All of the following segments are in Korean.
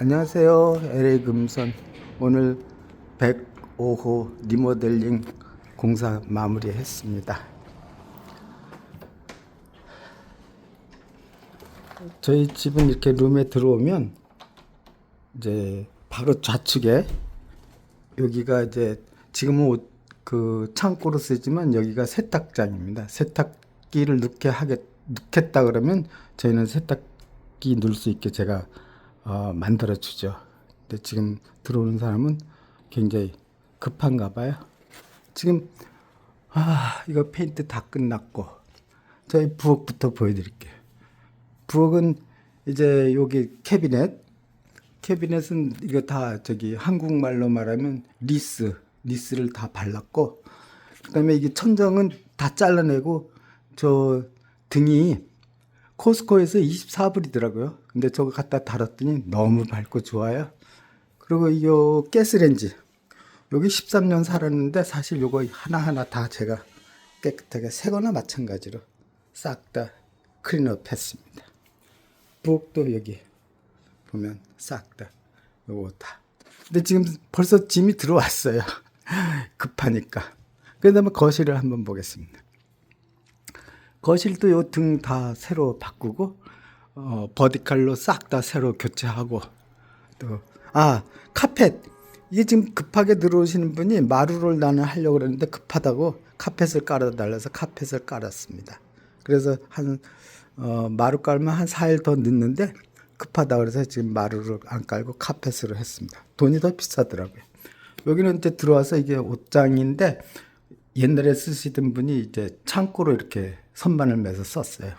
안녕하세요. LA 금선. 오늘 105호 리모델링 공사 마무리했습니다. 저희 집은 이렇게 룸에 들어오면 이제 바로 좌측에 여기가 이제 지금은 옷, 그 창고로 쓰지만 여기가 세탁장입니다. 세탁기를 넣게 하겠 넣겠다 그러면 저희는 세탁기 넣을 수 있게 제가 어, 만들어 주죠. 근데 지금 들어오는 사람은 굉장히 급한가 봐요. 지금 아 이거 페인트 다 끝났고 저희 부엌부터 보여드릴게요. 부엌은 이제 여기 캐비넷 캐비넷은 이거 다 저기 한국말로 말하면 리스 리스를 다 발랐고 그다음에 이게 천정은 다 잘라내고 저 등이 코스코에서 24불이더라고요. 근데 저거 갖다 달았더니 너무 밝고 좋아요. 그리고 이거 가스렌지 여기 13년 살았는데 사실 요거 하나하나 다 제가 깨끗하게 새거나 마찬가지로 싹 다 클린업 했습니다. 부엌도 여기 보면 싹 다 요거 다. 근데 지금 벌써 짐이 들어왔어요. 급하니까. 그 다음에 거실을 한번 보겠습니다. 거실도 요 등 다 새로 바꾸고 어, 버디칼로 싹 다 새로 교체하고 또 아 카펫 이게 지금 급하게 들어오시는 분이 마루를 나는 하려고 그랬는데 급하다고 카펫을 깔아 달라서 카펫을 깔았습니다. 그래서 한 어, 마루 깔면 한 4일 더 늦는데 급하다 그래서 지금 마루를 안 깔고 카펫으로 했습니다. 돈이 더 비싸더라고요. 여기는 이제 들어와서 이게 옷장인데 옛날에 쓰시던 분이 이제 창고로 이렇게 선반을 매서 썼어요.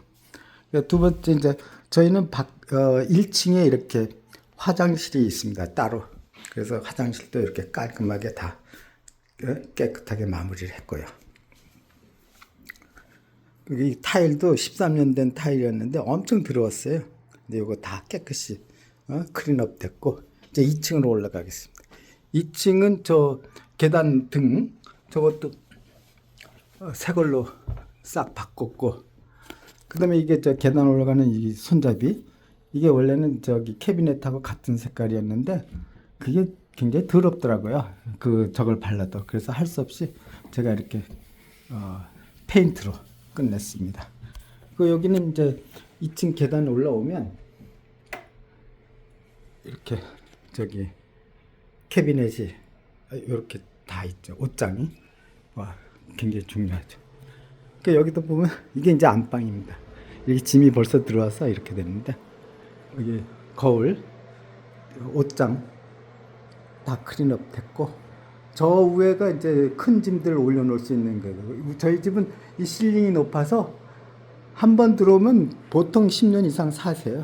그러니까 두 번째 이제 저희는 박, 어, 1층에 이렇게 화장실이 있습니다. 따로. 그래서 화장실도 이렇게 깔끔하게 다 어, 깨끗하게 마무리를 했고요. 여기 타일도 13년 된 타일이었는데 엄청 들어왔어요. 근데 이거 다 깨끗이 어, 클린업 됐고 이제 2층으로 올라가겠습니다. 2층은 저 계단 등 저것도 어, 새 걸로 싹 바꿨고 그다음에 이게 저 계단 올라가는 이 손잡이 이게 원래는 저기 캐비넷하고 같은 색깔이었는데 그게 굉장히 더럽더라고요. 그 저걸 발라도 그래서 할 수 없이 제가 이렇게 어, 페인트로 끝냈습니다. 그 여기는 이제 2층 계단 올라오면 이렇게 저기 캐비넷이 이렇게 다 있죠. 옷장이 와 굉장히 중요하죠. 그 여기도 보면 이게 이제 안방입니다. 이렇게 짐이 벌써 들어와서 이렇게 되는데 여기 거울, 옷장 다 클린업 됐고 저 위에가 이제 큰 짐들 올려놓을 수 있는 거예요. 저희 집은 이 실링이 높아서 한 번 들어오면 보통 10년 이상 사세요.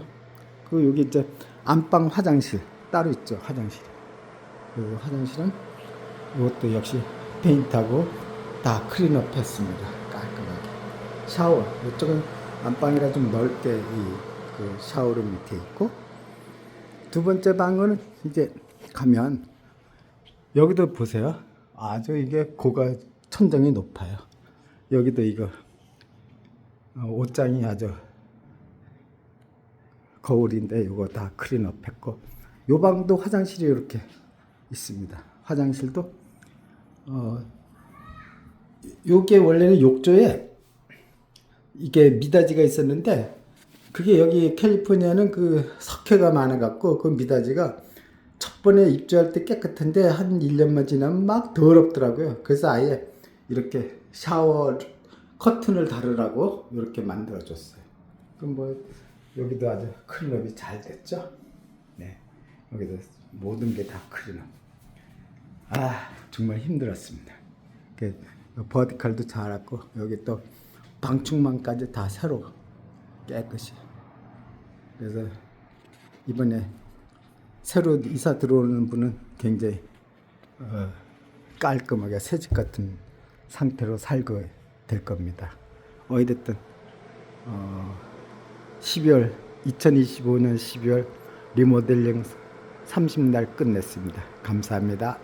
그 여기 이제 안방 화장실 따로 있죠. 화장실. 그 화장실은 이것도 역시 페인트하고 다 클린업 했습니다. 샤워. 이쪽은 안방이라 좀 넓게 이 그 샤워룸 밑에 있고 두 번째 방은 이제 가면 여기도 보세요. 아주 이게 고가 천정이 높아요. 여기도 이거 어, 옷장이 아주 거울인데 이거 다 클린업 했고 요 방도 화장실이 이렇게 있습니다. 화장실도 어 요게 원래는 욕조에 이게 미닫이가 있었는데 그게 여기 캘리포니아는 그 석회가 많아 갖고 그 미닫이가 첫 번에 입주할 때 깨끗한데 한 1년만 지나면 막 더럽더라고요. 그래서 아예 이렇게 샤워 커튼을 다르라고 이렇게 만들어 줬어요. 그럼 뭐 여기도 아주 클린업이 잘 됐죠? 네. 여기도 모든 게 다 클린업. 아, 정말 힘들었습니다. 그 버티칼도 잘했고 여기 또 방충망까지 다 새로 깨끗이. 그래서 이번에 새로 이사 들어오는 분은 굉장히 어, 깔끔하게 새 집 같은 상태로 살고 될 겁니다. 어찌됐든 어, 12월 2025년 12월 리모델링 30날 끝냈습니다. 감사합니다.